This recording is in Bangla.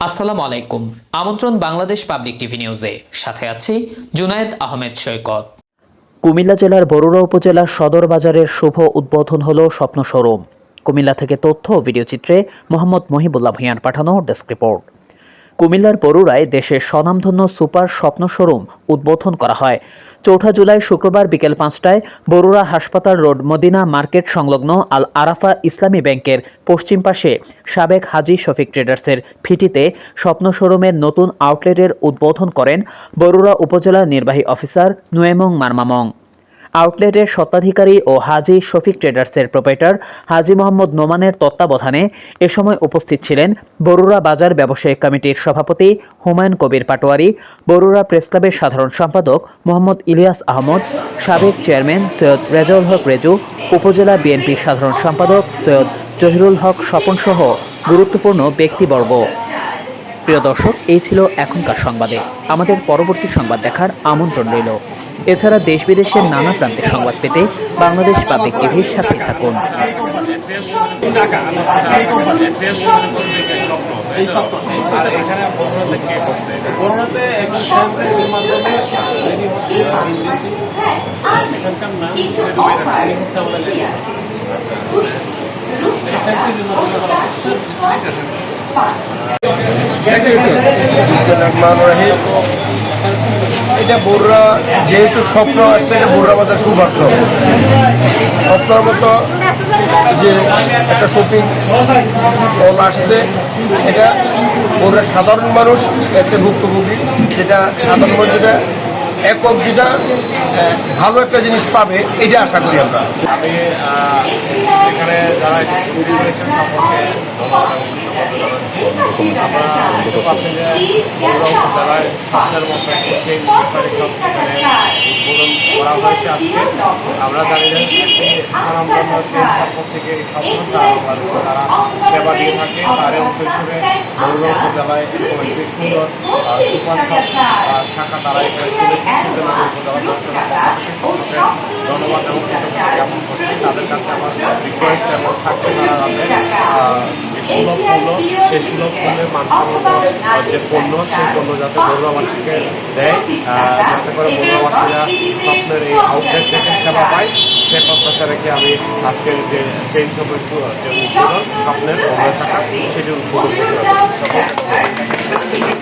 আসসালামু আলাইকুম। আমন্ত্রণ বাংলাদেশ পাবলিক টিভি নিউজে। সাথে আছি জুনায়েদ আহমেদ সৈকত। কুমিল্লা জেলার বরুড়া উপজেলার সদর বাজারের শুভ উদ্বোধন হল স্বপ্ন শোরুম কুমিল্লা থেকে তথ্য ভিডিওচিত্রে মোহাম্মদ মহিবুল্লাহ ভূঁইয়ার পাঠানো ডেস্ক রিপোর্ট। কুমিল্লার বরুড়ায় দেশের স্বনামধন্য সুপার স্বপ্ন শোরুম উদ্বোধন করা হয়। চৌঠা জুলাই শুক্রবার বিকেল পাঁচটায় বরুড়া হাসপাতাল রোড মদিনা মার্কেট সংলগ্ন আল আরাফা ইসলামী ব্যাংকের পশ্চিম পাশে সাবেক হাজি শফিক ট্রেডার্সের ফিটিতে স্বপ্ন শোরুমের নতুন আউটলেটের উদ্বোধন করেন বরুড়া উপজেলা নির্বাহী অফিসার নুয়েমং মারমামং। আউটলেটের স্বত্বাধিকারী ও হাজি শফিক ট্রেডার্সের প্রোপাইটার হাজি মোহাম্মদ নোমানের তত্ত্বাবধানে এ সময় উপস্থিত ছিলেন বরুড়া বাজার ব্যবসায়িক কমিটির সভাপতি হুমায়ুন কবির পাটোয়ারি, বরুড়া প্রেসক্লাবের সাধারণ সম্পাদক মোহাম্মদ ইলিয়াস আহমদ, সাবেক চেয়ারম্যান সৈয়দ রেজাউল হক রেজু, উপজেলা বিএনপির সাধারণ সম্পাদক সৈয়দ জহিরুল হক স্বপন সহ গুরুত্বপূর্ণ ব্যক্তিবর্গ। প্রিয় দর্শক, এই ছিল এখনকার সংবাদে। আমাদের পরবর্তী সংবাদ দেখার আমন্ত্রণ রইল। এছাড়া দেশ বিদেশের নানা প্রান্তের সংবাদ পেতে বাংলাদেশ পাবলিক টিভির সাথে থাকুন। এটা বড়রা যেহেতু স্বপ্ন আসছে এটা বড়রা বাজার সৌভাগ্য। স্বপ্নের মতো যে একটা শপিং মল আসছে, এটা বড়রা সাধারণ মানুষ একটা ভুক্তভোগী। যেটা সাধারণ মানুষ যেটা একক যেটা ভালো একটা জিনিস পাবে, এটা আশা করি আমরা। আমি এখানে যারা যে বগুড়া উপজেলায় উদ্বোধন করা হয়েছে আজকে আমরা জানি যে স্বনামধন্য চেইন শপ থেকে তারা সেবা দিয়ে থাকে তার অংশ হিসেবে বগুড়া উপজেলায় এরকম শাখা তারা এখানে এবং কৃতজ্ঞতা জ্ঞাপন তাদের কাছে আমার রিকোয়েস্ট এবং থাকবে তারা সুলভ মূল্য সেই সুলভ মূল্যে মানসম্মত আহ, যে পণ্য সেই পণ্য যাতে বড়ুয়াবাসীকে দেয় যাতে করে বড়ুয়াবাসীরা স্বপ্নের এই আউটলেট থেকে সেবা পায় সে প্রত্যাশা রেখে আমি আজকের যে চেইন শপের যে উদ্বোধন স্বপ্নের শাখা সেটি উদ্বোধন করতে